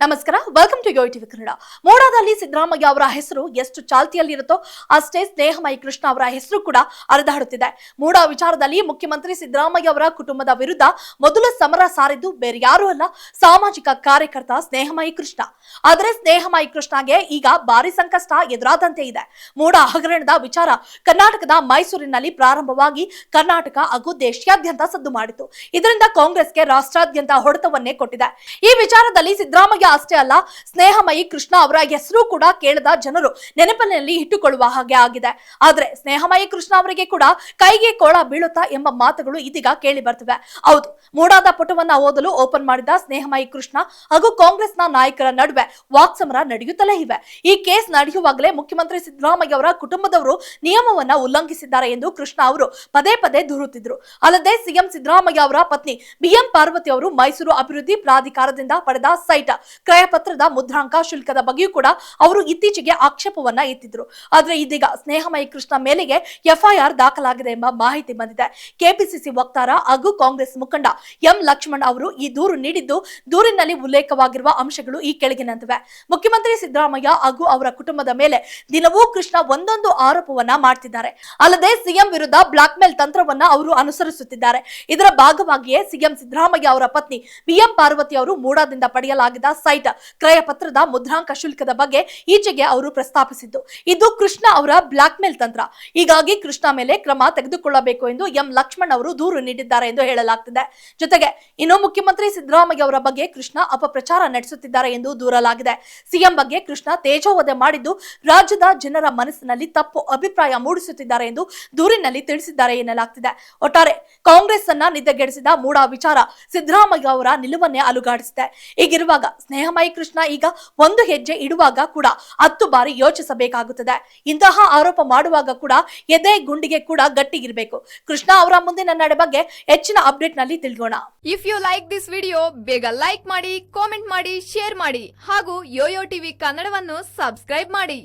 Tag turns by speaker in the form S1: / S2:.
S1: ನಮಸ್ಕಾರ. Welcome to yo TV Kannada ಮೋಡಾದಲ್ಲಿ Siddaramaiah ಅವರ ಹೆಸರು ಎಷ್ಟು ಚಾಲ್ತಿಯಲ್ಲಿರುತ್ತೋ ಅಷ್ಟೇ ಸ್ನೇಹಮಯಿ ಕೃಷ್ಣ ಅವರ ಹೆಸರು ಕೂಡ ಅರಿದಾಡುತ್ತಿದೆ ಮೂಡಾ ವಿಚಾರದಲ್ಲಿ ಮುಖ್ಯಮಂತ್ರಿ ಸಿದ್ದರಾಮಯ್ಯ ಅವರ ಕುಟುಂಬದ ವಿರುದ್ಧ ಮೊದಲು ಸಮರ ಸಾರಿದ್ದು ಬೇರೆ ಯಾರೂ ಅಲ್ಲ, ಸಾಮಾಜಿಕ ಕಾರ್ಯಕರ್ತ ಸ್ನೇಹಮಯಿ ಕೃಷ್ಣ. ಆದರೆ ಸ್ನೇಹಮಯಿ ಕೃಷ್ಣಗೆ ಈಗ ಭಾರಿ ಸಂಕಷ್ಟ ಎದುರಾದಂತೆ ಇದೆ. ಮೂಡಾ ಹಗರಣದ ವಿಚಾರ ಕರ್ನಾಟಕದ ಮೈಸೂರಿನಲ್ಲಿ ಪ್ರಾರಂಭವಾಗಿ ಕರ್ನಾಟಕ ಹಾಗೂ ದೇಶಾದ್ಯಂತ ಸದ್ದು ಮಾಡಿತು. ಇದರಿಂದ ಕಾಂಗ್ರೆಸ್ಗೆ ರಾಷ್ಟ್ರಾದ್ಯಂತ ಹೊಡೆತವನ್ನೇ ಕೊಟ್ಟಿದೆ. ಈ ವಿಚಾರದಲ್ಲಿ ಸಿದ್ದರಾಮಯ್ಯ ಅಷ್ಟೇ ಅಲ್ಲ, ಸ್ನೇಹಮಯಿ ಕೃಷ್ಣ ಅವರ ಹೆಸರು ಕೂಡ ಕೇಳದ ಜನರು ನೆನಪಿನಲ್ಲಿ ಇಟ್ಟುಕೊಳ್ಳುವ ಹಾಗೆ ಆಗಿದೆ. ಆದ್ರೆ ಸ್ನೇಹಮಯಿ ಕೃಷ್ಣ ಅವರಿಗೆ ಕೂಡ ಕೈಗೆ ಕೋಳ ಬೀಳುತ್ತಾ ಎಂಬ ಮಾತುಗಳು ಇದೀಗ ಕೇಳಿ ಬರ್ತವೆ. ಹೌದು, ಮೂಡಾದ ಪುಟವನ್ನ ಓದಲು ಓಪನ್ ಮಾಡಿದ ಸ್ನೇಹಮಯಿ ಕೃಷ್ಣ ಹಾಗೂ ಕಾಂಗ್ರೆಸ್ನ ನಾಯಕರ ನಡುವೆ ವಾಕ್ಸಮರ ನಡೆಯುತ್ತಲೇ ಇವೆ. ಈ ಕೇಸ್ ನಡೆಯುವಾಗಲೇ ಮುಖ್ಯಮಂತ್ರಿ ಸಿದ್ದರಾಮಯ್ಯ ಅವರ ಕುಟುಂಬದವರು ನಿಯಮವನ್ನ ಉಲ್ಲಂಘಿಸಿದ್ದಾರೆ ಎಂದು ಕೃಷ್ಣ ಅವರು ಪದೇ ಪದೇ ದೂರುತ್ತಿದ್ರು. ಅಲ್ಲದೆ ಸಿಎಂ ಸಿದ್ದರಾಮಯ್ಯ ಅವರ ಪತ್ನಿ ಬಿಎಂ ಪಾರ್ವತಿ ಅವರು ಮೈಸೂರು ಅಭಿವೃದ್ಧಿ ಪ್ರಾಧಿಕಾರದಿಂದ ಪಡೆದ ಸೈಟ್ ಕ್ರಯ ಮುದ್ರಾಂಕ ಶುಲ್ಕದ ಬಗ್ಗೆಯೂ ಕೂಡ ಅವರು ಇತ್ತೀಚೆಗೆ ಆಕ್ಷೇಪವನ್ನ ಎತ್ತಿದ್ರು. ಆದ್ರೆ ಇದೀಗ ಸ್ನೇಹಮಯ ಕೃಷ್ಣ ಮೇಲೆಗೆ ಎಫ್ಐಆರ್ ದಾಖಲಾಗಿದೆ ಎಂಬ ಮಾಹಿತಿ ಬಂದಿದೆ. ಕೆಪಿಸಿಸಿ ವಕ್ತಾರ ಹಾಗೂ ಕಾಂಗ್ರೆಸ್ ಮುಖಂಡ ಎಂ ಲಕ್ಷ್ಮಣ್ ಅವರು ಈ ದೂರು ನೀಡಿದ್ದು ದೂರಿನಲ್ಲಿ ಉಲ್ಲೇಖವಾಗಿರುವ ಅಂಶಗಳು ಈ ಕೆಳಗಿನಂತಿವೆ. ಮುಖ್ಯಮಂತ್ರಿ ಸಿದ್ದರಾಮಯ್ಯ ಹಾಗೂ ಅವರ ಕುಟುಂಬದ ಮೇಲೆ ದಿನವೂ ಕೃಷ್ಣ ಒಂದೊಂದು ಆರೋಪವನ್ನ ಮಾಡ್ತಿದ್ದಾರೆ. ಅಲ್ಲದೆ ಸಿಎಂ ವಿರುದ್ಧ ಬ್ಲಾಕ್ ಮೇಲ್ ತಂತ್ರವನ್ನ ಅವರು ಅನುಸರಿಸುತ್ತಿದ್ದಾರೆ. ಇದರ ಭಾಗವಾಗಿಯೇ ಸಿಎಂ ಸಿದ್ದರಾಮಯ್ಯ ಅವರ ಪತ್ನಿ ಬಿಎಂ ಪಾರ್ವತಿ ಅವರು ಮೂಡಾದಿಂದ ಪಡೆಯಲಾಗಿದ್ದ ಸೈಟ್ ಕ್ರಯ ಪತ್ರದ ಮುದ್ರಾಂಕ ಶುಲ್ಕದ ಬಗ್ಗೆ ಈಚೆಗೆ ಅವರು ಪ್ರಸ್ತಾಪಿಸಿದ್ದು. ಇದು ಕೃಷ್ಣ ಅವರ ಬ್ಲಾಕ್ ಮೇಲ್ ತಂತ್ರ. ಹೀಗಾಗಿ ಕೃಷ್ಣ ಮೇಲೆ ಕ್ರಮ ತೆಗೆದುಕೊಳ್ಳಬೇಕು ಎಂದು ಎಂ ಲಕ್ಷ್ಮಣ್ ಅವರು ದೂರು ನೀಡಿದ್ದಾರೆ ಎಂದು ಹೇಳಲಾಗ್ತಿದೆ. ಜೊತೆಗೆ ಇನ್ನು ಮುಖ್ಯಮಂತ್ರಿ ಸಿದ್ದರಾಮಯ್ಯ ಅವರ ಬಗ್ಗೆ ಕೃಷ್ಣ ಅಪಪ್ರಚಾರ ನಡೆಸುತ್ತಿದ್ದಾರೆ ಎಂದು ದೂರಲಾಗಿದೆ. ಸಿಎಂ ಬಗ್ಗೆ ಕೃಷ್ಣ ತೇಜೋವಧೆ ಮಾಡಿದ್ದು ರಾಜ್ಯದ ಜನರ ಮನಸ್ಸಿನಲ್ಲಿ ತಪ್ಪು ಅಭಿಪ್ರಾಯ ಮೂಡಿಸುತ್ತಿದ್ದಾರೆ ಎಂದು ದೂರಿನಲ್ಲಿ ತಿಳಿಸಿದ್ದಾರೆ ಎನ್ನಲಾಗ್ತಿದೆ. ಒಟ್ಟಾರೆ ಕಾಂಗ್ರೆಸ್ ಅನ್ನ ನಿದ್ದೆಗೆಡಿಸಿದ ಮೂಡಾ ವಿಚಾರ ಸಿದ್ದರಾಮಯ್ಯ ಅವರ ನಿಲುವನ್ನೇ ಅಲುಗಾಡಿಸಿದೆ. ಹೀಗಿರುವಾಗ ಸ್ನೇಹಮಯಿ ಕೃಷ್ಣ ಈಗ ಒಂದು ಹೆಜ್ಜೆ ಇಡುವಾಗ ಕೂಡ ಹತ್ತು ಬಾರಿ ಯೋಚಿಸಬೇಕಾಗುತ್ತದೆ. ಇಂತಹ ಆರೋಪ ಮಾಡುವಾಗ ಕೂಡ ಎದೆ ಗುಂಡಿಗೆ ಕೂಡ ಗಟ್ಟಿಗಿರಬೇಕು. ಕೃಷ್ಣ ಅವರ ಮುಂದಿನ ನಡೆ ಬಗ್ಗೆ ಹೆಚ್ಚಿನ ಅಪ್ಡೇಟ್ನಲ್ಲಿ ತಿಳಿಯೋಣ
S2: if you like this video ಬೇಗ ಲೈಕ್ ಮಾಡಿ ಕಾಮೆಂಟ್ ಮಾಡಿ ಶೇರ್ ಮಾಡಿ ಹಾಗೂ ಯೋಯೋ ಟಿವಿ ಕನ್ನಡವನ್ನು ಸಬ್ಸ್ಕ್ರೈಬ್ ಮಾಡಿ.